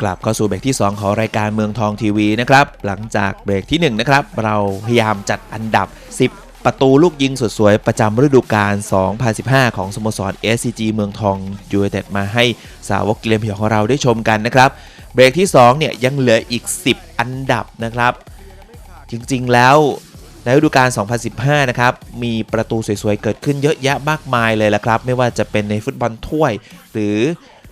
กลับเข้าสู่เบรกที่ 2 ของรายการเมืองทองทีวีนะครับ หลังจากเบรกที่ 1 นะครับ เราพยายามจัดอันดับ 10ประตูลูกยิงสดสวยประจำฤดูกาล 2015 ของสโมสร SCG เมืองทองยูไนเต็ดมาให้สาวกกิเลนพยองของเราได้ชมกันนะครับ เบรกที่ 2 เนี่ยยังเหลืออีก 10 อันดับนะครับ จริงๆแล้วในฤดูกาล 2015 นะครับ มีประตูสวยๆ เกิดขึ้นเยอะแยะมากมายเลยละครับ ไม่ว่าจะเป็นในฟุตบอลถ้วย หรือ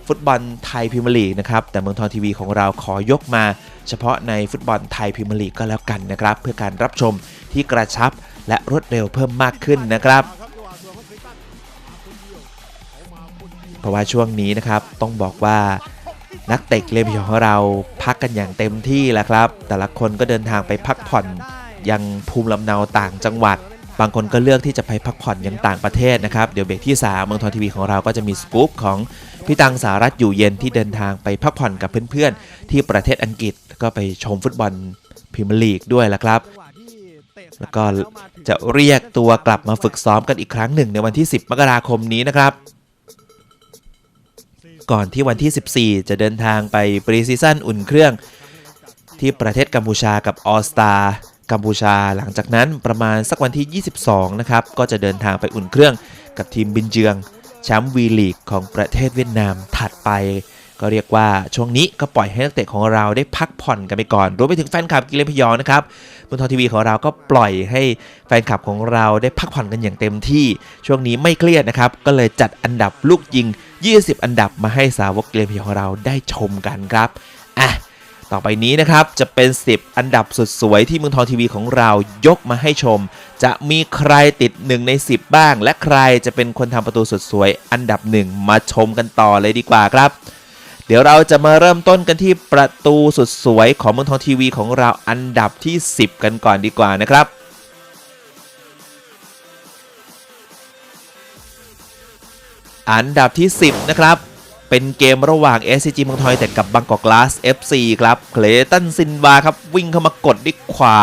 ฟุตบอลไทยพรีเมียร์ลีกนะครับแต่เมืองทองทีวีของเราขอยกมา เฉพาะในฟุตบอลไทยพรีเมียร์ลีกก็แล้วกันนะครับ เพื่อการรับชมที่กระชับและรวดเร็วเพิ่มมากขึ้นนะครับ เพราะว่าช่วงนี้นะครับต้องบอกว่านักเตะเลมยองของเราพักกันอย่างเต็มที่แล้วครับ แต่ละคนก็เดินทางไปพักผ่อนยังภูมิลำเนาต่างจังหวัด บางคนก็เลือกที่จะไปพักผ่อนยังต่างประเทศนะครับ เดี๋ยวเบรกที่ 3 เมืองทองทีวีของเราก็จะมีสกู๊ปของพี่ตังสารัตอยู่เย็นที่เดินทางไปพักผ่อนกับเพื่อนๆ ที่ประเทศอังกฤษก็ไปชมฟุตบอลพรีเมียร์ลีกด้วยละครับ แล้วก็จะเรียกตัวกลับมาฝึกซ้อมกันอีกครั้งหนึ่งในวันที่ 10 มกราคมนี้นะครับ ก่อนที่วันที่ 14 จะเดินทางไปปรีซีซั่นอุ่นเครื่อง ที่ประเทศกัมพูชากับออสตา กัมพูชาหลังจากนั้นประมาณสักวันที่ 22 นะครับ ก็จะเดินทางไปอุ่นเครื่องกับทีมบินเจืองแชมป์วีลีกของประเทศเวียดนามถัดไป ก็เรียกว่าช่วงนี้ก็ปล่อยให้นักเตะของเราได้พักผ่อนกันไปก่อนรวมไปถึงแฟนคลับกิเลนพยองนะครับบนทอทีวีของเราก็ปล่อยให้แฟนคลับของเราได้พักผ่อนกันอย่างเต็มที่ ช่วงนี้ไม่เครียดนะครับ ก็เลยจัดอันดับลูกยิง 20 อันดับมาให้สาวกกิเลนพยองของเราได้ชมกันครับอะ ต่อไปนี้นะครับจะเป็น 10 อันดับสุดสวยที่เมืองทองทีวีของเรายกมาให้ชม จะมีใครติด 1 ใน 10 บ้าง และใครจะเป็นคนทำประตูสุดสวย อันดับ 1 มาชมกันต่อเลยดีกว่าครับ เดี๋ยวเราจะมาเริ่มต้นกันที่ประตูสุดสวยของเมืองทองทีวีของเราอันดับที่ 10 กันก่อนดีกว่านะครับอันดับที่ 10 นะครับ เป็นเกมระหว่าง SCG เมืองทองแต่กับบางกอกกลาส FC ครับเคลตันซินวาครับ วิ่งเข้ามากดด้วยขวา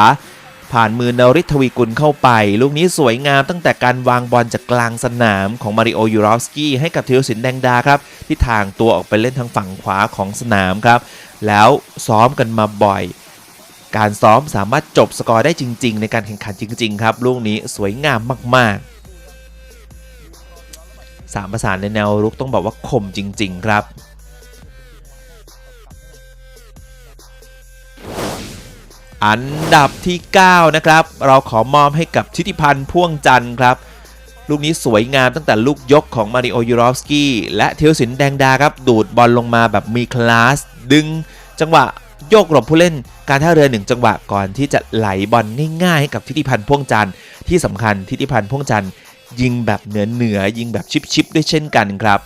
ผ่านมือนริทวีกุลเข้าไป ลูกนี้สวยงามตั้งแต่การวางบอลจากกลางสนามของมาริโอยูรอฟสกี้ให้กับเทวสินแดงดาครับ ที่ทางตัวออกไปเล่นทางฝั่งขวาของสนามครับ แล้วซ้อมกันมาบ่อย การซ้อมสามารถจบสกอร์ได้จริง ๆ ในการแข่งขันจริง ๆ ครับ ลูกนี้สวยงามมากๆ สามประสานในแนวรุกต้องบอกว่าคมจริง ๆ ครับอันดับที่ 9 นะครับ เราขอมอบให้กับทิติพันธ์พ่วงจันทร์ครับ ลูกนี้สวยงามตั้งแต่ลูกยกของมาริโอยูรอฟสกี้และเทวสินแดงดาครับ ดูดบอลลงมาแบบมีคลาส ดึง จังหวะโยกหลบผู้เล่น การท่าเรือหนึ่งจังหวะก่อนที่จะไหลบอลง่ายๆให้กับทิติพันธ์พ่วงจันทร์ที่สำคัญทิติพันธ์พ่วงจันทร์ ยิงแบบเหนือเหนือยิงแบบชิปๆด้วยเช่นกันครับ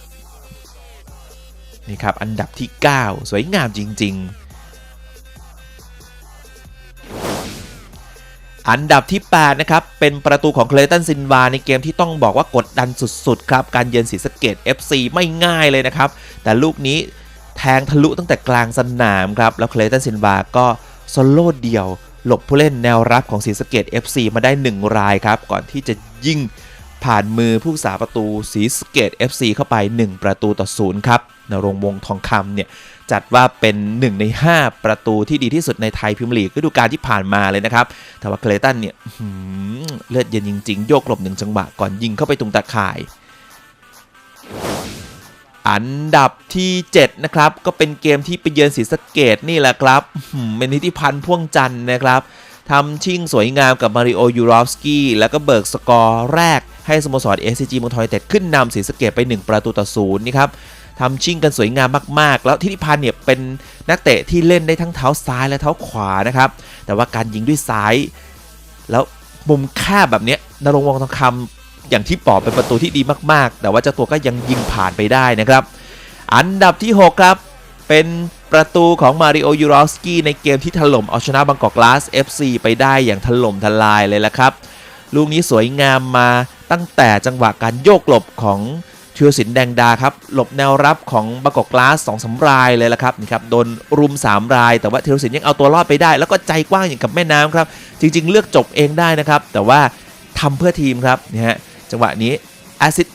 นี่ครับอันดับที่ 9 สวยงามจริง ๆ อันดับที่ 8 นะครับ เป็นประตูของเคลตันซินวาในเกมที่ต้องบอกว่ากดดันสุด ๆ ครับ การเยือนศรีสะเกด FC ไม่ง่ายเลยนะครับ แต่ลูกนี้แทงทะลุตั้งแต่กลางสนามครับ แล้วเคลตันซินวาก็โซโล่เดียว หลบผู้เล่นแนวรับของศรีสะเกด FC มาได้ 1 รายครับ ก่อนที่จะยิง ผ่านมือผู้รักษาประตูสีสเกต FC เข้าไป 1 ประตูต่อศูนย์ครับนรงวงทองคำเนี่ยจัดว่าเป็น 1 ใน 5 ประตูที่ดีที่สุดในไทยพรีเมียร์ลีกฤดูกาลที่ผ่านมาเลยนะครับ แต่ว่าเคลตันเนี่ยเลือดเย็นจริง ๆ โยกหลบหนึ่งจังหวะก่อนยิงเข้าไปตรงตาข่าย อันดับที่ 7 นะครับ ก็เป็นเกมที่ไปเยือนศรีสะเกดนี่แหละครับเป็นนิติพันธ์พ่วงจันทร์นะครับทำชิ่งสวยงามกับมาริโอยูรอฟสกี้แล้วก็เบิกสกอร์แรก ให้สโมสร SCG เมืองทอยเต็ดขึ้นนำศรีสะเกดไป 1 ประตูต่อศูนย์นี่ครับทำชิ่งกันสวยงามมาก ๆ แล้วทิติพันธ์เนี่ยเป็นนักเตะที่เล่นได้ทั้งเท้าซ้ายและเท้าขวานะครับแต่ว่าการยิงด้วยซ้าย แล้วมุมแคบแบบเนี้ยนรงวงทองคำอย่างที่บอกเป็นประตูที่ดีมากๆ แต่ว่าเจ้าตัวก็ยังยิงผ่านไปได้นะครับ อันดับที่ 6 ครับ เป็นประตูของมาริโอยูรอสกี้ในเกมที่ถล่มเอาชนะบางกอกกลาส FC ไปได้อย่างถล่มทลายเลยละครับ ลูกนี้สวยงามมา ตั้งแต่จังหวะการโยกหลบของเทียวสินแดงดาครับหลบแนวรับของบากอกกลาสสองสารายเลยละครับนี่ครับโดนรุม 3 ราย แต่ว่าเทียวสินยังเอาตัวรอดไปได้ แล้วก็ใจกว้างอย่างกับแม่น้ำครับ จริง ๆ เลือกจบเองได้นะครับ แต่ว่าทำเพื่อทีมครับนี่ฮะจังหวะนี้แอซิด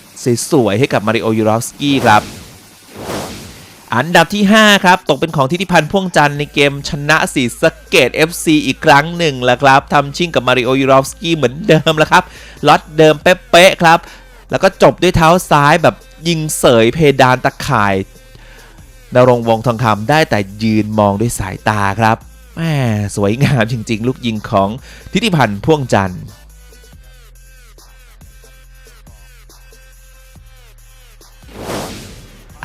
สวยๆให้กับมาริโอยูรอฟสกี้ครับ อันดับที่ 5 ครับ ตกเป็นของทิติพันธ์พ่วงจันทร์ในเกมชนะสีสเกต FC อีกครั้งหนึ่งแล้วครับทำชิ่งกับมาริโอยูรอฟสกี้เหมือนเดิมแล้วครับล็อตเดิมเป๊ะๆครับ แล้วก็จบด้วยเท้าซ้ายแบบยิงเสยเพดานตะข่ายนรงวงทองคำได้แต่ยืนมองด้วยสายตาครับแหมสวยงามจริง ๆ ลูกยิงของทิติพันธ์พ่วงจันทร์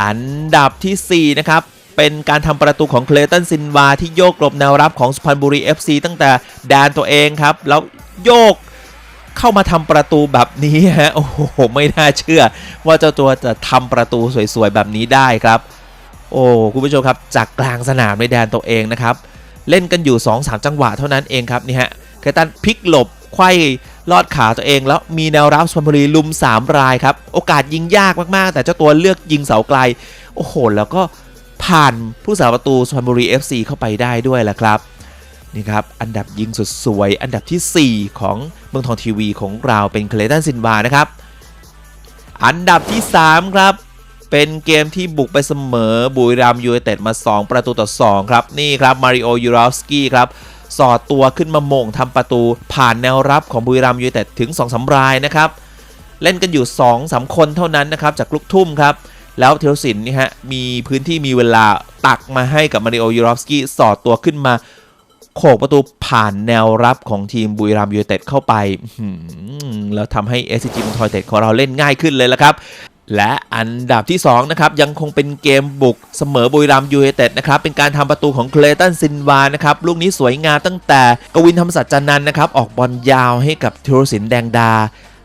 อันดับทีสี่ 4 นะครับ เป็นการทำประตูของเคลตันซินวาที่โยกหลบแนวรับของสุพรรณบุรี FC ตั้งแต่แดนตัวเองครับ แล้วโยกเข้ามาทำประตูแบบนี้ฮะโอ้โหไม่น่าเชื่อ ว่าเจ้าตัวจะทำประตูสวยๆแบบนี้ได้ครับ โอ้คุณผู้ชมครับ จากกลางสนามในแดนตัวเองนะครับ เล่นกันอยู่ 2-3 จังหวะเท่านั้นเองครับนี่ฮะเคลตันพลิกหลบ ไขว้ลอดขาตัวเองแล้วมีแนวรับสุพรรณบุรีลุม 3 รายครับ โอกาสยิงยากมากๆ แต่เจ้าตัวเลือกยิงเสาไกล โอ้โห แล้วก็ผ่านผู้สาประตูสุพรรณบุรี FC เข้าไปได้ด้วยแหละครับนี่ครับ อันดับยิงสุดสวย อันดับทีสี่4 ของเมืองทองทีวีของเราเป็นเคลตันซินวานะครับ อันดับที่ 3 ครับ เป็นเกมที่บุกไปเสมอบุรีรัมย์ยูไนเต็ดมา 2 ประตูต่อ 2 ครับ นี่ครับ มาริโอยูรอฟสกี้ครับ สอดตัวขึ้นมาโมงทำประตูผ่านแนวรับของบุรีรัมย์ยูไนเต็ดถึง2 3รายนะครับเล่นกันอยู่2 3คนเท่านั้นนะครับจากลูกทุ่มครับแล้วเทวสินนี่ฮะมีพื้นที่มีเวลาตักมาให้กับมาริโอยูรอฟสกี้สอดตัวขึ้นมาโขกประตูผ่านแนวรับของทีมบุรีรัมย์ยูไนเต็ดเข้าไปแล้วทำให้ s c g มทอยเต็ดของเราเล่นง่ายขึ้นเลยละครับ และอันดับที่2นะครับยังคงเป็นเกมบุกเสมอบุรีรัมยูไนเต็ดนะครับเป็นการทำประตูของเคลตันซินวานะครับลูกนี้สวยงามตั้งแต่กวินธรรมสัจจานันนะครับออกบอลยาวให้กับธีรศิลป์แดงดา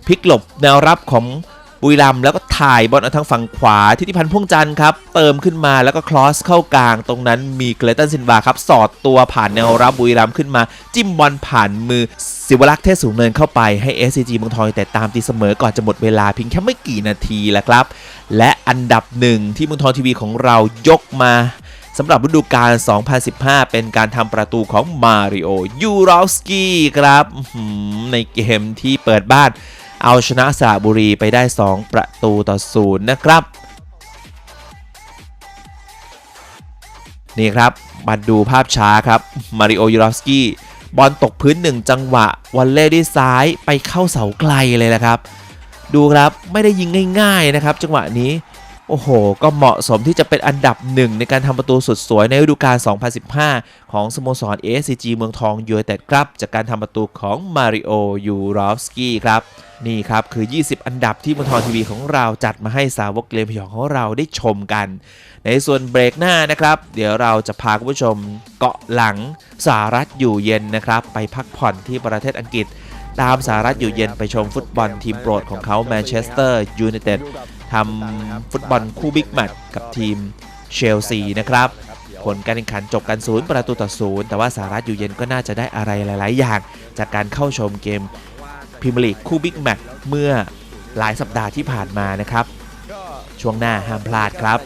พลิกหลบแนวรับของ บุรีรัมแล้วก็ถ่ายบอลเอาทางฝั่งขวาทิติพันธ์พ่วงจันทร์ครับเติมขึ้นมาแล้วก็คลอสเข้ากลางตรงนั้นมีเคลตันซินวาครับสอดตัวผ่านแนวรับบุรีรัมขึ้นมา จิ้มบอลผ่านมือศิวรักษ์เทศสูงเนินเข้าไปให้ SCG เมืองทองแต่ตามตีเสมอก่อนจะหมดเวลาเพียงแค่ไม่กี่นาทีแหละครับ และอันดับหนึ่งที่เมืองทองทีวีของเรายกมาสำหรับฤดูกาล 2015 เป็นการทำประตูของมาริโอยูรอสกี้ครับในเกมที่เปิดบ้าน เอาชนะสระบุรีไปได้ 2 ประตูต่อศูนย์นะครับ นี่ครับมาดูภาพช้าครับ มาริโอยูรอฟสกี้บอลตกพื้นหนึ่งจังหวะวันเล่ด้วยซ้ายไปเข้าเสาไกลเลยนะครับ ดูครับไม่ได้ยิงง่าย ๆนะครับ จังหวะนี้ โอ้โห ก็เหมาะสมที่จะเป็นอันดับหนึ่งในการทำประตูสุดสวยในฤดูกาล 2015 ของสโมสร ASCG เมืองทองยูไนเต็ดครับ จากการทำประตูของมาริโอ ยูรอฟสกี้ครับ นี่ครับ คือ 20 อันดับที่เมืองทองทีวีของเราจัดมาให้สาวกเกมพยองของเราได้ชมกัน ในส่วนเบรกหน้านะครับ เดี๋ยวเราจะพาคุณผู้ชมเกาะหลังสหรัฐอยู่เย็นนะครับ ไปพักผ่อนที่ประเทศอังกฤษตามสหรัฐอยู่เย็นไปชมฟุตบอลทีมโปรดของเขาแมนเชสเตอร์ยูไนเต็ด ทำฟุตบอลคู่บิ๊กแมตช์กับทีมเชลซีนะครับ ผลการแข่งขันจบกันศูนย์ประตูต่อศูนย์แต่ว่าสหรัฐอยู่เย็นก็น่าจะได้อะไรหลาย ๆ อย่าง จากการเข้าชมเกมพรีเมียร์ลีกคู่บิ๊กแมตช์เมื่อหลายสัปดาห์ที่ผ่านมานะครับ ช่วงหน้าห้ามพลาดครับ